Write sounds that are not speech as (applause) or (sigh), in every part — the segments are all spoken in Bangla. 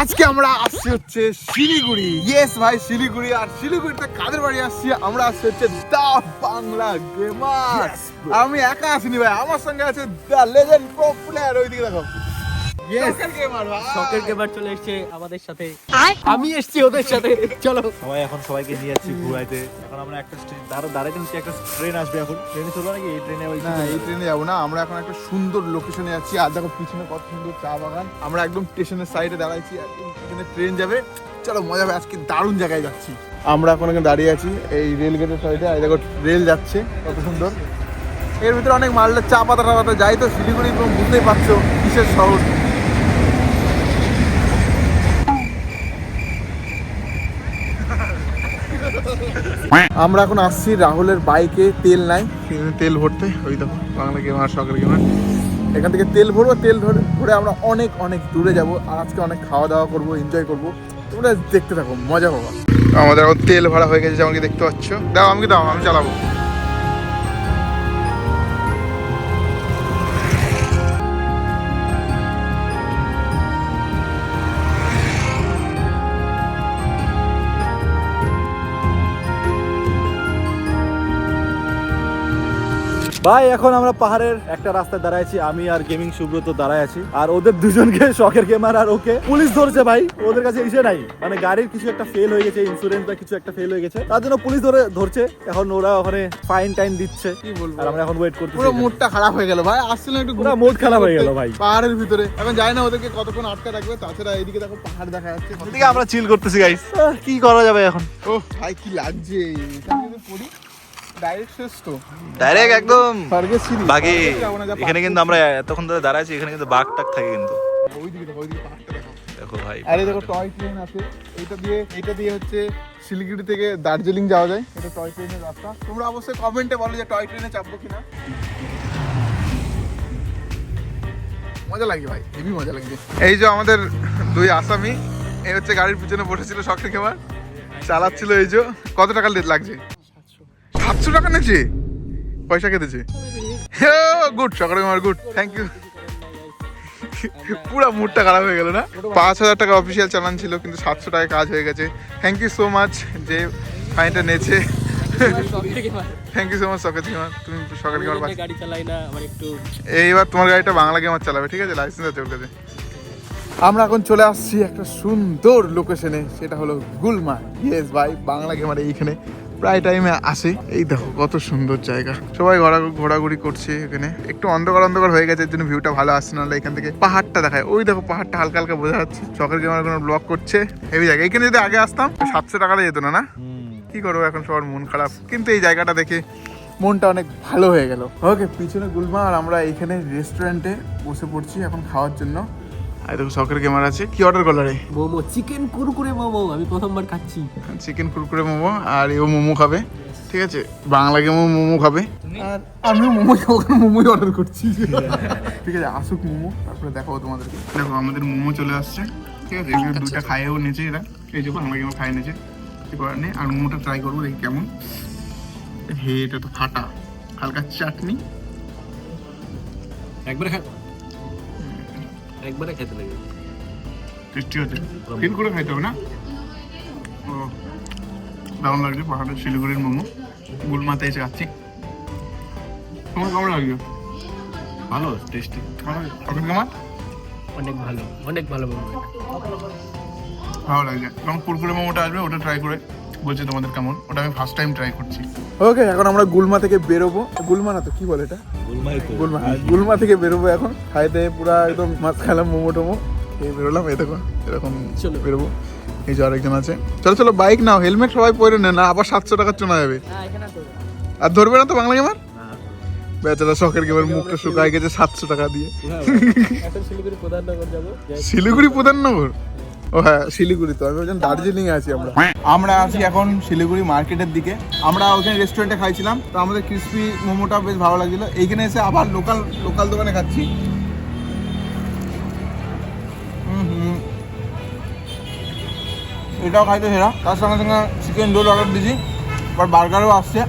আজকে আমরা আসছি হচ্ছে শিলিগুড়ি। ইয়েস ভাই শিলিগুড়ি। আর শিলিগুড়িতে কাদের বাড়ি আসছি? আমরা আসছি হচ্ছে দা বাংলা গেমার আমি একা আসিনি ভাই আমার সঙ্গে আছে দা লেজেন্ড প্রো প্লেয়ার ওইদিকে দেখো। শখের গেমার চলে এসছে আমাদের সাথে। আমি এসছি ওদের সাথে। চলো। সবাই এখন সবাইকে নিয়ে যাচ্ছি ঘুরাইতে। এখন আমরা একটা ট্রেন দাঁড়া দাঁড়াইতে হচ্ছে একটা ট্রেন আসবে এখন। ট্রেনে চলবো নাকি এই ট্রেনে না এই ট্রেনে যাব না। আমরা এখন একটা সুন্দর লোকেশনে যাচ্ছি। আর দেখো পিছনে কত সুন্দর চা বাগান। আমরা একদম স্টেশনের সাইডে দাঁড়াইছি। এখানে ট্রেন যাবে। চলো মজা হবে। আজকে দারুণ জায়গায় যাচ্ছি। আমরা এখন এখানে দাঁড়িয়ে আছি এই রেল গেটের সাইডে আর দেখো রেল যাচ্ছে। কত সুন্দর। এর ভিতরে অনেক মালটা চা পাতা টা পাতা যাই তো। শিলিগুড়ি তুমি বুঝতেই পারছ কিসের শহর। আমরা এখন আসছি রাহুলের বাইকে তেল নাই। তেল ভরতে ওই দেখো বাংলা গেমার সকাল গেমার এখান থেকে তেল ভরবো তেল ভরে ভরে আমরা অনেক অনেক দূরে যাব। আর আজকে অনেক খাওয়া দাওয়া করব এনজয় করব। তোমরা দেখতে থাকো মজা পাবো। আমাদের এখন তেল ভরা হয়ে গেছে যেমন কি দেখতে পাচ্ছ। দাও আমাকে দাও আমি চালাবো। ভাই এখন আমরা পাহাড়ের একটা রাস্তায় দাঁড়াইছি। আমি আর গেমিং সুব্রত দাঁড়ায় আছি। আর ওদের দুজনকে শখের গেমার আর ওকে পুলিশ ধরছে ভাই। ওদের কাছে ইসে নাই। মানে গাড়ির কিছু একটা ফেল হয়ে গেছে ইন্স্যুরেন্স বা কিছু একটা ফেল হয়ে গেছে। তার জন্য পুলিশ ধরে ধরছে। এখন ওরা ওখানে ফাইন টাইন দিচ্ছে। কি বলব? আর আমরা এখন ওয়েট করছি পুরো মুডটা খারাপ হয়ে গেল ভাই। আসছিল একটু পুরো মুড খারাপ হয়ে গেল ভাই। পাহাড়ের ভিতরে। এখন জানি না ওদেরকে কতক্ষণ আটকা রাখবে তাছাড়া এইদিকে দেখো পাহাড় দেখা যাচ্ছে। এদিকে আমরা চিল করতেছি গাইস কি করা যাবে এখন? ও ভাই কি লাগছে? পড়ি ডাইরেক্ট শেষ তো। ডাইরেক্ট একদম। এখানে কিন্তু আমরা এতক্ষণ ধরে দাঁড়াইছি এখানে কিন্তু বাঘ টাক থাকে কিন্তু। দেখো ভাই আরে দেখো টয় ট্রেন আছে। এইটা দিয়ে এইটা দিয়ে হচ্ছে শিলিগুড়ি থেকে দার্জিলিং যাওয়া যায়। এটা টয় ট্রেনের রাস্তা। তোমরা অবশ্যই কমেন্টে বলো যে টয় ট্রেনে চাপবো কিনা। মজা লাগে ভাই হেভি মজা এই যে আমাদের দুই আসামি এই হচ্ছে গাড়ির পিছনে বসেছিল শখের খেমার চালাচ্ছিল এই যে। কত টাকা লাগছে? সাতশো টাকা নেছে? পয়সা কেটেছে গুড সকালে আমার গুড থ্যাংক ইউ পুরো মুডটা খারাপ হয়ে গেল না? পাঁচ হাজার টাকা অফিসিয়াল চালান ছিল কিন্তু সাতশো টাকায় কাজ হয়ে গেছে। থ্যাংক ইউ সো মাচ যে ফাইনটা নেছে। থ্যাংক ইউ সো মাচ সকাল গেমার তুমি সকাল গেমার গাড়ি চালাই না আমার একটু এইবার তোমার গাড়িটা বাংলা গেমার চালাবে ঠিক আছে? লাইসেন্স আছে ওর কাছে আমরা এখন চলে আসছি একটা সুন্দর লোকেশনে সেটা হলো গুলমা। ইয়েস ভাই বাংলা গেমার এইখানে। প্রায় টাইমে আসে। এই দেখো, কত সুন্দর জায়গা। সবাই ঘোরা ঘোরাঘুরি করছে এখানে। একটু অন্ধকার অন্ধকার হয়ে গেছে জন্য ভিউটা ভালো আসছে নাহলে এখান থেকে পাহাড়টা দেখায়। ওই দেখো, পাহাড়টা হালকা হালকা বোঝা যাচ্ছে। চকের গেমার কোনো ব্লক করছে। হেভি জায়গা। এখানে যদি আগে আসতাম সাতশো টাকাটা যেত না না? কি করব এখন সবার মন খারাপ। কিন্তু এই জায়গাটা দেখে মনটা অনেক ভালো হয়ে গেল। ওকে পিছনে গুলমা, আর আমরা এইখানে রেস্টুরেন্টে বসে পড়ছি এখন খাওয়ার জন্য। আর দেখো সকের গেমার আছে। কি অর্ডার করল রে? মোমো চিকেন কুরকুরে মোমো আমি প্রথমবার খাচ্ছি। চিকেন কুরকুরে মোমো আর এও মোমো খাবে। ঠিক আছে বাংলা গেমও মোমো খাবে। আর আমিও মোমো খাব মোমোই অর্ডার করছি। ঠিক আছে আসুক মোমো তারপরে দেখাবো তোমাদেরকে। দেখো আমাদের মোমো চলে আসছে। ঠিক আছে এখানে দুইটা খাইয়েও নিয়েছে এরা। এই যে বাংলা গেমও খাইয়ে নিয়েছে। কি করার নেই আর মোমোটা ট্রাই করব দেখি কেমন। হে এটা তো ফাটা। হালকা চাটনি। একবারে খা একবারে খেতে লাগে। টেস্টি হচ্ছে ফিল করে খাইতে হবে না? ও দারুণ লাগছে পাহাড়ের শিলিগুড়ির মোমো। গুলমাতে এসে খাচ্ছি। তোমার কেমন লাগছে ভালো টেস্টি পকেট কেমন অনেক ভালো অনেক ভালো মোমো। ভালো লাগছে। এবং কুরকুরে মোমোটা আসবে ওটা ট্রাই করে। বলছি তোমাদের কেমন? ওটা আমি ফার্স্ট টাইম ট্রাই করছি। ওকে এখন আমরা গুলমা থেকে বেরোবো। গুলমা না তো কি বলে এটা? গুলমা হ্যাঁ, গুলমা থেকে বেরোবো এখন। খাইতে পুরা একদম মাছ খেলাম মোমো টোমো। এই বেরোলাম এই দেখো এরকম চলে। বেরোবো। এই যে আরেকজন আছে। চলো চলো বাইক নাও হেলমেট সবাই পরে নেন না আবার সাতশো টাকা চোনা যাবে। হ্যাঁ এখানে তো। আর ধরবে না তো বাংলা গেমার বেচারা শখের গেমার মুখটা শুকায় গেছে সাতশো টাকা দিয়ে। শিলিগুড়ি প্রধাননগর শিলিগুড়ি প্রধাননগর? ও হ্যাঁ শিলিগুড়ি তো আমি দার্জিলিং আছি আমরা। আমরা আছি এখন শিলিগুড়ি মার্কেটের দিকে। আমরা ওখানে রেস্টুরেন্টে খাইছিলাম, তো আমাদের ক্রিসপি মোমোটা বেশ ভালো লাগছিল। এইখানে এসে আবার লোকাল লোকাল দোকানে খাচ্ছি। এটাও খাইতে সেরা। তার সঙ্গে সঙ্গে চিকেন রোল অর্ডার দিয়েছি আবার বার্গারও আসছে।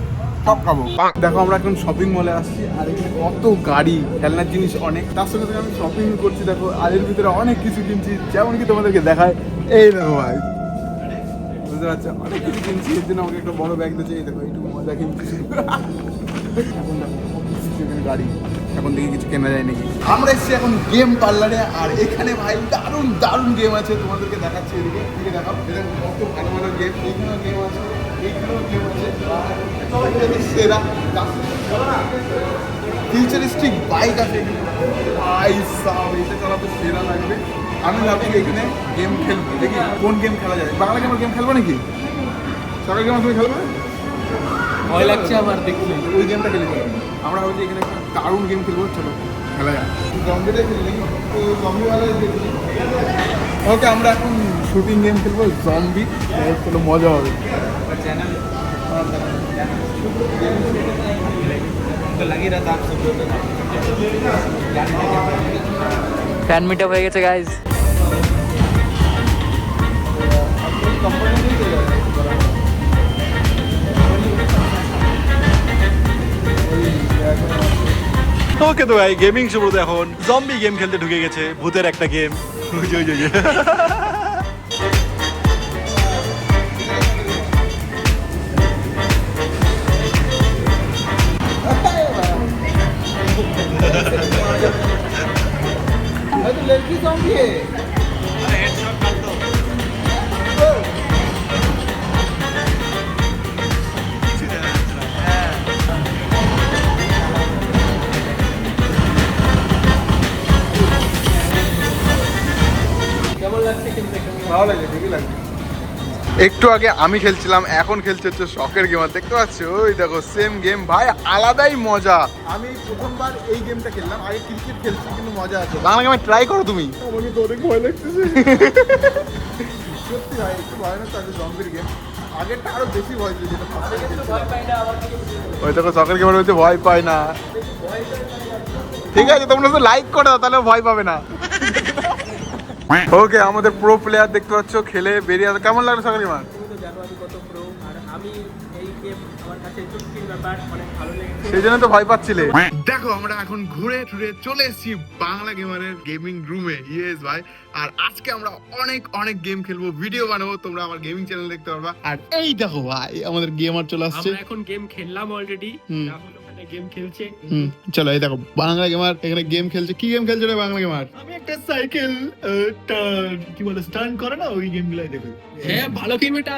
সব খাব। দেখো, আমরা এখন শপিং মলে আসছি, আর এখানে কত গাড়ি, খেলনার জিনিস অনেক। তার সঙ্গে সঙ্গে আমি শপিং করছি, দেখো, আর এর ভিতরে অনেক কিছু কিনছি, যেমন কি তোমাদেরকে দেখায়। এই দেখো ভাই, বুঝতে পারছ? অনেক কিছু কিনছি, এর জন্য আমাকে একটা বড় ব্যাগ দিয়েছে, এই দেখো, এইটুকু মজা কিনছি। এখন দেখো গাড়ি। এখন দেখি কিছু কেনা যায় নাকি। আমরা এসেছি এখন গেম পার্লারে আর এখানে ভাই দারুণ দারুণ গেম আছে, তোমাদেরকে দেখাচ্ছি এদিকে। এদিকে দেখাও এরকম কত ভালো ভালো গেম এইখানেও গেম আছে, এইখানেও গেম আছে। সেরা ফিউচারিস্টিক বাইক আছে। ভাই সাহ এটা চালাতে সেরা লাগবে। আমি ভাবছি এখানে গেম খেলব। দেখি কোন গেম খেলা যায়। বাংলা গেমের গেম খেলব নাকি? সকাল গেম তুমি খেলবে? ভয় লাগছে আমার দেখলে ওই গেমটা খেলে আমরা ভাবছি এখানে একটা দারুণ গেম খেলব। চলো খেলা যাক। জম্বিটাই খেলি নাকি? তো জম্বিওয়ালা দেখি। ওকে আমরা এখন শুটিং গেম খেলব। জম্বি মজা হবে। ফ্যান মিট হয়ে গেছে গাইজ ওকে তো ভাই গেমিং সুব্রত এখন জম্বি গেম খেলতে ঢুকে গেছে, ভূতের একটা গেম (laughs) ভালো লাগে ঠিকই লাগে একটু আগে আমি খেলছিলাম এখন খেলছে হচ্ছে শখের গেম দেখতে পাচ্ছ? ওই দেখো সেম গেম ভাই আলাদাই মজা। আমি প্রথমবার এই গেমটা খেললাম আগে ক্রিকেট খেলছি কিন্তু মজা আছে। বাংলা গেমে ট্রাই করো তুমি। আমাকে তো অনেক ভয় লাগতেছে। সত্যি ভাই একটু ভয় না তাকে জম্বির গেম আগেরটা আরও বেশি ভয় ছিল যেটা ওই দেখো শখের গেমের ভয় পায় না। ঠিক আছে তোমরা তো লাইক করে দাও তাহলে ভয় পাবে না। ওকে আমাদের প্রো প্লেয়ার দেখতে পাচ্ছ খেলে বেরিয়ে আসে। কেমন লাগল শখের গেমার তুমি তো জানো আমি কত প্রো আর আমি এই গেম আমার কাছে চুক্তির ব্যাপার অনেক ভালো লেগেছে। সেই জন্য তো ভয় পাচ্ছিলে। দেখো আমরা এখন ঘুরে ঘুরে চলে এসেছি বাংলা গেমারের গেমিং রুমে ইয়েস ভাই। আর আজকে আমরা অনেক অনেক গেম খেলব ভিডিও বানাবো। তোমরা আমার গেমিং চ্যানেল দেখতে পারবা। আর এই দেখো ভাই আমাদের গেমার চলে আসছে। এখন গেম খেললাম অলরেডি গেম খেলছে। হুম চলো এই দেখো বাংলা গেমার এখানে গেম খেলছে। কি গেম খেলছে রে বাংলা গেমার আমি একটা সাইকেল কি বলে স্টান করে না ওই গেম গুলাই দেখো। হ্যাঁ ভালো গেম এটা।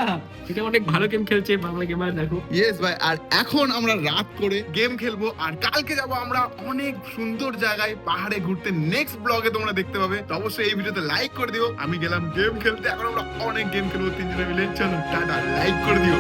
এটা অনেক ভালো গেম খেলছে বাংলা গেমার দেখো। ইয়েস ভাই আর এখন আমরা রাত করে গেম খেলব আর কালকে যাব আমরা অনেক সুন্দর জায়গায় পাহাড়ে ঘুরতে। নেক্সট ব্লগে তোমরা দেখতে পাবে। তো অবশ্যই এই ভিডিওতে লাইক করে দিও। আমি গেলাম গেম খেলতে। এখন আমরা অনেক গেম খেলব তিনজনে মিলে। চলো টাটা লাইক করে দিও।